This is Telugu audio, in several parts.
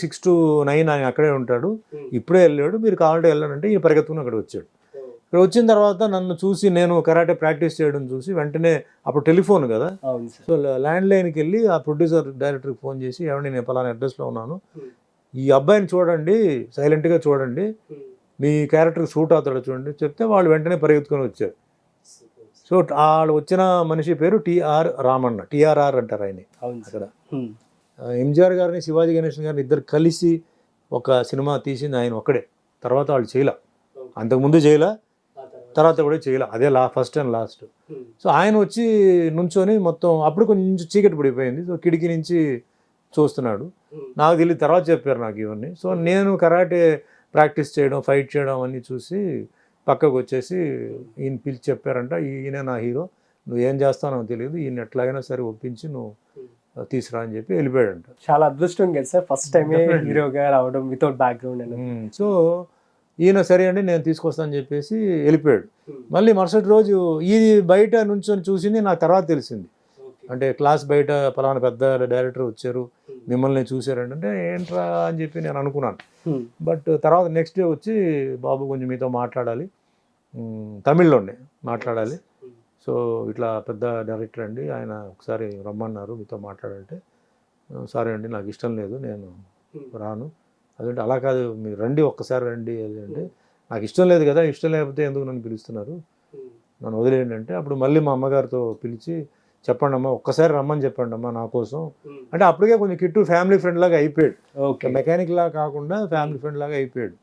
సిక్స్ టు నైన్ ఆయన అక్కడే ఉంటాడు. ఇప్పుడే వెళ్ళాడు. మీరు కావాలంటే వెళ్ళానంటే ఈ పరిగెత్తుకుని అక్కడ వచ్చాడు. ఇక్కడ వచ్చిన తర్వాత నన్ను చూసి నేను కరాటే ప్రాక్టీస్ చేయడం చూసి వెంటనే అప్పుడు టెలిఫోన్ కదా. సో ల్యాండ్ లైన్కి వెళ్ళి ఆ ప్రొడ్యూసర్ డైరెక్టర్కి ఫోన్ చేసి ఏమండి నేను పలానా అడ్రస్లో ఉన్నాను. ఈ అబ్బాయిని చూడండి సైలెంట్గా చూడండి. మీ క్యారెక్టర్కి సూట్ అవుతాడు చూడండి. చెప్తే వాళ్ళు వెంటనే పరిగెత్తుకొని వచ్చారు. సో వాళ్ళు వచ్చిన మనిషి పేరు టిఆర్ రామన్న టిఆర్ఆర్ అంటారు ఆయన అక్కడ. ఎంజిఆర్ గారిని శివాజీ గణేశన్ గారిని ఇద్దరు కలిసి ఒక సినిమా తీసింది ఆయన ఒక్కడే. తర్వాత వాళ్ళు చేయలే. అంతకుముందు చేయలే తర్వాత కూడా చేయలే. అదే లా ఫస్ట్ అండ్ లాస్ట్ సో ఆయన వచ్చి నుంచొని మొత్తం అప్పుడు కొంచెం చీకటి పడిపోయింది. సో కిటికీ నుంచి చూస్తున్నాడు. నాకు తెలియదు తర్వాత చెప్పారు నాకు ఇవన్నీ. సో నేను కరాటే ప్రాక్టీస్ చేయడం ఫైట్ చేయడం అన్నీ చూసి పక్కకు వచ్చేసి ఈయన పిలిచి చెప్పారంట ఈయన నా హీరో. నువ్వు నాకు తెలియదు. ఈయన ఎట్లాగైనా సరే ఒప్పించి నువ్వు తీసుకురా అని చెప్పి వెళ్ళిపోయాడంట. చాలా అదృష్టం కదా సార్. ఫస్ట్ టైమే. హీరోగా రావడం వితౌట్ బ్యాక్గ్రౌండ్ అని. సో ఈయన సరే అండి నేను తీసుకొస్తానని చెప్పేసి వెళ్ళిపోయాడు. మళ్ళీ మరుసటి రోజు ఇది బయట నుంచొని చూసింది నాకు తర్వాత తెలిసింది. అంటే క్లాస్ బయట పలానా పెద్ద డైరెక్టర్ వచ్చారు. మిమ్మల్ని చూశారండి అంటే ఏంట్రా అని చెప్పి నేను అనుకున్నాను. బట్ తర్వాత నెక్స్ట్ డే వచ్చి బాబు కొంచెం మీతో మాట్లాడాలి. తమిళ్ళోనే మాట్లాడాలి. సో ఇట్లా పెద్ద డైరెక్టర్ అండి ఆయన ఒకసారి రమ్మన్నారు మీతో మాట్లాడంటే "ఆ, సరే అండి నాకు ఇష్టం లేదు నేను రాను. అదంటే అలా కాదు మీరు రండి ఒక్కసారి రండి అది అంటే నాకు ఇష్టం లేదు కదా ఇష్టం లేకపోతే ఎందుకు నన్ను పిలుస్తున్నారు? నన్ను వదిలేయండి అంటే అప్పుడు మళ్ళీ మా అమ్మగారితో పిలిచి చెప్పండి అమ్మా ఒక్కసారి రమ్మని చెప్పండి అమ్మా నా కోసం. అంటే అప్పటికే కొంచెం కిట్టు ఫ్యామిలీ ఫ్రెండ్ లాగా అయిపోయాడు. ఓకే. మెకానిక్ లాగా కాకుండా ఫ్యామిలీ ఫ్రెండ్ లాగా అయిపోయాడు.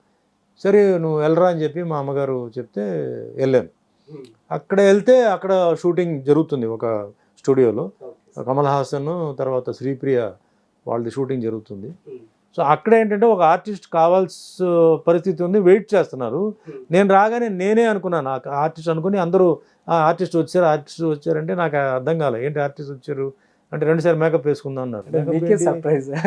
సరే నువ్వు వెళ్ళరా అని చెప్పి మా అమ్మగారు చెప్తే వెళ్ళాను. అక్కడ వెళ్తే అక్కడ షూటింగ్ జరుగుతుంది ఒక స్టూడియోలో. కమల్ హాసన్ తర్వాత శ్రీప్రియ వాళ్ళది షూటింగ్ జరుగుతుంది. సో అక్కడ ఏంటంటే ఒక ఆర్టిస్ట్ కావాల్సిన పరిస్థితి ఉంది. వెయిట్ చేస్తున్నారు. నేను రాగానే నేనే అనుకున్నాను. ఆ ఆర్టిస్ట్ అనుకుని అందరూ ఆ ఆర్టిస్ట్ వచ్చారు ఆర్టిస్ట్ వచ్చారంటే నాకు అర్థం కాలే. ఏంటి ఆర్టిస్ట్ వచ్చారు? అంటే రెండుసార్లు మేకప్ వేసుకుందాం అన్నారు.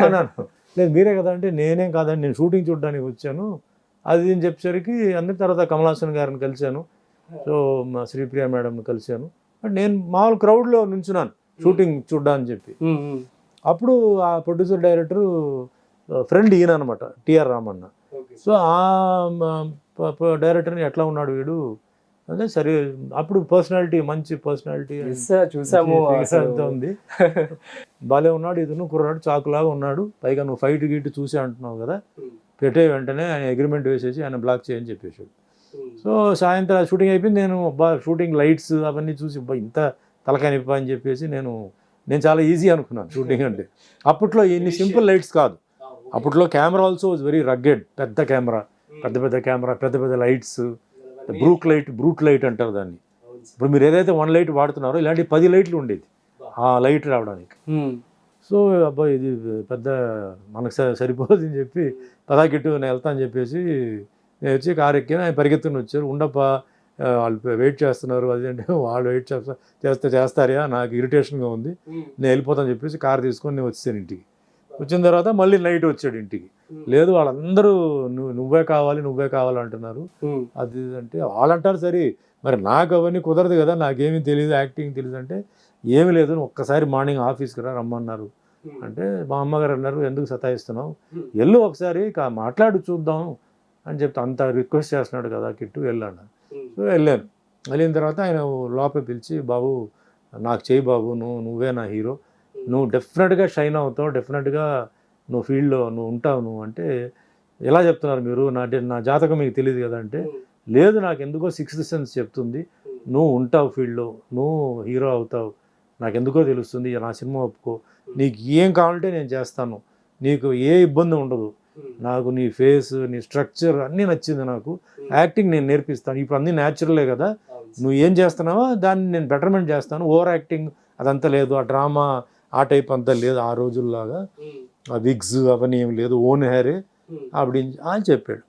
అన్నాను. లేదు మీరే కదా అంటే నేనేం కాదండి. నేను షూటింగ్ చూడడానికి వచ్చాను. అది అని చెప్పేసరికి అందరి తర్వాత కమల్ హాసన్ గారిని కలిశాను. సో మా శ్రీప్రియ మేడంని కలిశాను. అంటే నేను మామూలు క్రౌడ్లో నుంచున్నాను షూటింగ్ చూడ్డానికి చెప్పి. అప్పుడు ఆ ప్రొడ్యూసర్ డైరెక్టర్ ఫ్రెండ్ ఈయన అనమాట టిఆర్ రామన్న. సో ఆ డైరెక్టర్ని ఎట్లా ఉన్నాడు వీడు? అంటే సరే అప్పుడు పర్సనాలిటీ మంచి పర్సనాలిటీ చూసాము ఉంది. బాలే ఉన్నాడు ఇతను కుర్రాడు చాకులాగా ఉన్నాడు. పైగా నువ్వు ఫైట్ గీట్ చూసి అంటున్నావు కదా. పెట్టే వెంటనే ఆయన అగ్రిమెంట్ వేసేసి ఆయన బ్లాక్ చేయని చెప్పేసాడు సో సాయంత్రం షూటింగ్ అయిపోయింది. నేను అబ్బా షూటింగ్ లైట్స్ అవన్నీ చూసి అబ్బా ఇంత తలకాయ నిప్ప అని చెప్పేసి నేను నేను చాలా ఈజీ అనుకున్నాను షూటింగ్ అంటే. అప్పట్లో ఇన్ని సింపుల్ లైట్స్ కాదు. అప్పట్లో camera also was very rugged పెద్ద కెమెరా పెద్ద పెద్ద కెమెరా పెద్ద పెద్ద lights brook light brute light అంటారు దాన్ని. ఇప్పుడు మీరు ఏదైతే వన్ లైట్ వాడుతున్నారో ఇలాంటి పది లైట్లు ఉండేది ఆ లైట్ రావడానికి. సో అబ్బాయి ఇది పెద్ద మనకు సరిపోదు అని చెప్పి పదాకిట్టు నేను వెళ్తా అని చెప్పేసి నేను వచ్చి కారు ఎక్కాను ఆయన పరిగెత్తుని వచ్చారు. ఉండప్ప వాళ్ళు వెయిట్ చేస్తున్నారు. అది అంటే వాళ్ళు వెయిట్ చేస్తా చేస్తే చేస్తారా నాకు ఇరిటేషన్గా ఉంది. నేను వెళ్ళిపోతాను చెప్పేసి కారు తీసుకొని నేను వచ్చాను ఇంటికి. వచ్చిన తర్వాత మళ్ళీ నైట్ వచ్చాడు ఇంటికి. లేదు వాళ్ళందరూ నువ్వు నువ్వే కావాలి నువ్వే కావాలి అంటున్నారు. అది అంటే వాళ్ళు అంటారు సరే మరి నాకు అవన్నీ కుదరదు కదా నాకేమీ తెలియదు యాక్టింగ్ తెలియదు అంటే ఏమీ లేదు ఒక్కసారి మార్నింగ్ ఆఫీస్కి రా రమ్మన్నారు. అంటే మా అమ్మగారు అన్నారు ఎందుకు సతాయిస్తున్నావు? వెళ్ళు ఒకసారి కా- మాట్లాడు చూద్దాం. అని చెప్తే అంత రిక్వెస్ట్ చేస్తున్నాడు కదా కిట్టు వెళ్ళాను. సో వెళ్ళాను. వెళ్ళిన తర్వాత ఆయన లోపల పిలిచి బాబు నాకు చేయి బాబు నువ్వు నువ్వే నా హీరో. నువ్వు డెఫినెట్గా షైన్ అవుతావు డెఫినెట్గా నువ్వు ఫీల్డ్లో నువ్వు ఉంటావు నువ్వు. అంటే ఎలా చెప్తున్నారు మీరు? నా నా జాతకం మీకు తెలియదు కదా అంటే లేదు నాకు ఎందుకో సిక్స్త్ సెన్స్ చెప్తుంది. నువ్వు ఉంటావు ఫీల్డ్లో నువ్వు హీరో అవుతావు. నాకు ఎందుకో తెలుస్తుంది నా సినిమా ఒప్పుకో. నీకు ఏం కావాలంటే నేను చేస్తాను. నీకు ఏ ఇబ్బంది ఉండదు. నాకు నీ ఫేస్ నీ స్ట్రక్చర్ అన్నీ నచ్చింది నాకు. యాక్టింగ్ నేను నేర్పిస్తాను. ఇప్పుడు అన్నీ న్యాచురలే కదా. నువ్వు ఏం చేస్తున్నావో దాన్ని నేను బెటర్మెంట్ చేస్తాను. ఓవర్ యాక్టింగ్ అదంతా లేదు. ఆ డ్రామా ఆ టైప్ అంతా లేదు ఆ రోజుల్లాగా. ఆ విగ్స్ అవన్నీ ఏం లేదు. ఓన్ హెయిరే. అప్పుడు అని చెప్పాడు.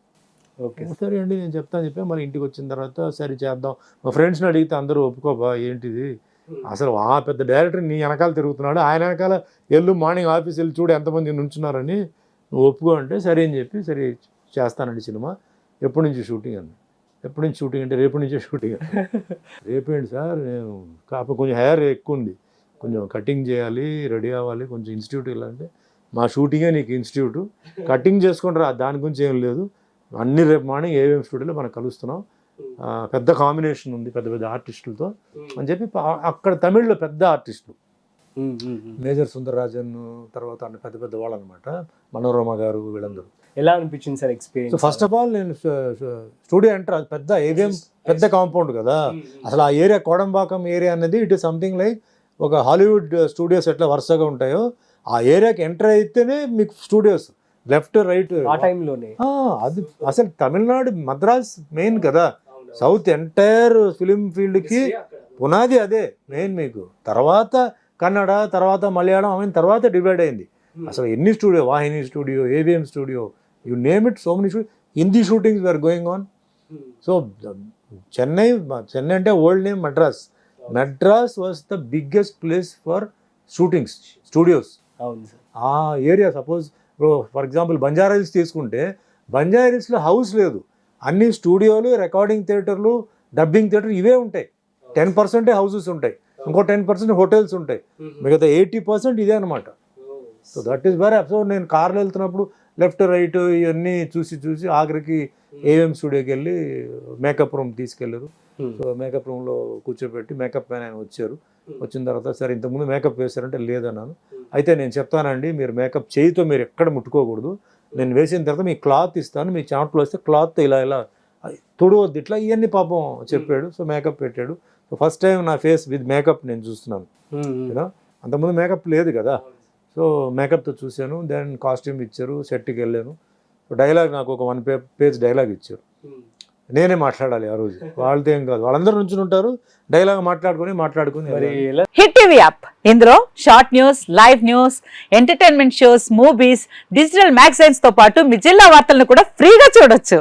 ఓకే. సరే అండి నేను చెప్తాను చెప్పి మళ్ళీ ఇంటికి వచ్చిన తర్వాత సరే చేద్దాం. మా ఫ్రెండ్స్ని అడిగితే అందరూ ఒప్పుకోబా ఏంటిది? అసలు ఆ పెద్ద డైరెక్టర్ నీ వెనకాల తిరుగుతున్నాడు. ఆయన వెనకాల ఎల్లు మార్నింగ్ ఆఫీస్ వెళ్ళి చూడు ఎంతమంది నుంచున్నారని. నువ్వు ఒప్పుకో అంటే సరే అని చెప్పి సరే చేస్తానండి సినిమా. ఎప్పటి నుంచి షూటింగ్ అన్న ఎప్పటి నుంచి షూటింగ్ అంటే రేపటి నుంచే షూటింగ్ రేపేంటి సార్? నేను కాప కొంచెం హెయిర్ ఎక్కువ ఉంది. కొంచెం కటింగ్ చేయాలి రెడీ అవ్వాలి కొంచెం ఇన్స్టిట్యూట్ వెళ్ళాలంటే. మా షూటింగే నీకు ఇన్స్టిట్యూట్. కటింగ్ చేసుకుంటారా? దాని గురించి ఏం లేదు. అన్ని రేపు మార్నింగ్ ఏవిఎం స్టూడియోలో మనం కలుస్తున్నాం. పెద్ద కాంబినేషన్ ఉంది పెద్ద పెద్ద ఆర్టిస్టులతో. అని చెప్పి అక్కడ తమిళ్ళో పెద్ద ఆర్టిస్టులు. మేజర్ సుందరరాజన్ తర్వాత అన్న పెద్ద పెద్ద వాళ్ళు అనమాట మనోరమ గారు వీళ్ళందరూ. ఎలా అనిపించింది sir experience first of all నేను స్టూడియో ఎంటర్ అది పెద్ద ఏవిఎం పెద్ద కాంపౌండ్ కదా. అసలు ఆ ఏరియా కోడంబాకం ఏరియా అనేది ఇట్ ఇస్ సంథింగ్ లైక్ ఒక హాలీవుడ్ స్టూడియోస్ ఎట్లా వరుసగా ఉంటాయో ఆ ఏరియాకి ఎంటర్ అయితేనే మీకు స్టూడియోస్ లెఫ్ట్ రైట్ ఆ టైంలోనే అది అసలు తమిళనాడు మద్రాస్ మెయిన్ కదా. సౌత్ ఎంటైర్ ఫిలిం ఫీల్డ్కి పునాది అదే మెయిన్ మీకు. తర్వాత కన్నడ తర్వాత మలయాళం అయిన తర్వాత డివైడ్ అయింది. అసలు ఎన్ని studio Vahini studio AVM studio you name it so many studio Hindi shootings are going on so Chennai Chennai అంటే old name Madras Madras was the biggest place for shootings studios ఆ area suppose for example Banjara Hills తీసుకుంటే బంజారా హిల్స్లో హౌస్ లేదు. అన్ని స్టూడియోలు రికార్డింగ్ థియేటర్లు డబ్బింగ్ థియేటర్ ఇవే ఉంటాయి. టెన్ పర్సెంటే హౌసెస్ ఉంటాయి. ఇంకో టెన్ పర్సెంట్ హోటల్స్ ఉంటాయి. మిగతా ఎయిటీ పర్సెంట్ ఇదే అనమాట so that is very so నేను కార్లో వెళ్తున్నప్పుడు లెఫ్ట్ రైట్ ఇవన్నీ చూసి చూసి ఆఖరికి ఏఎం స్టూడియోకి వెళ్ళి మేకప్ రూమ్ తీసుకెళ్ళారు. సో మేకప్ రూమ్లో కూర్చోబెట్టి మేకప్ మ్యాన్ ఆయన వచ్చారు. వచ్చిన తర్వాత సరే ఇంతకుముందు మేకప్ వేశారంటే లేదన్నాను. అయితే నేను చెప్తానండి మీరు మేకప్ చేయితో మీరు ఎక్కడ ముట్టుకోకూడదు. నేను వేసిన తర్వాత మీ క్లాత్ ఇస్తాను మీ చాట్లో వస్తే క్లాత్ ఇలా ఇలా తుడవద్దు. ఇట్లా ఇవన్నీ పాపం చెప్పాడు. సో మేకప్ పెట్టాడు. సో ఫస్ట్ టైం నా ఫేస్ విత్ మేకప్ నేను చూస్తున్నాను. అంతకుముందు మేకప్ లేదు కదా. సో మేకప్తో చూశాను. దెన్ కాస్ట్యూమ్ ఇచ్చారు. సెట్కి వెళ్ళాను. డైలాగ్ నాకు ఒక వన్ పే పేజ్ డైలాగ్ ఇచ్చారు. నేనే మాట్లాడాలి ఆ రోజు. వాళ్ళతో ఏం కాదు. వాళ్ళందరూ నుంచి ఉంటారు. డైలాగ్ మాట్లాడుకొని మాట్లాడుకొని హిట్ టీవీ యాప్. ఇందులో short news live news entertainment shows movies digital మ్యాగజైన్స్తో పాటు మీ జిల్లా వార్తలను కూడా ఫ్రీగా చూడొచ్చు.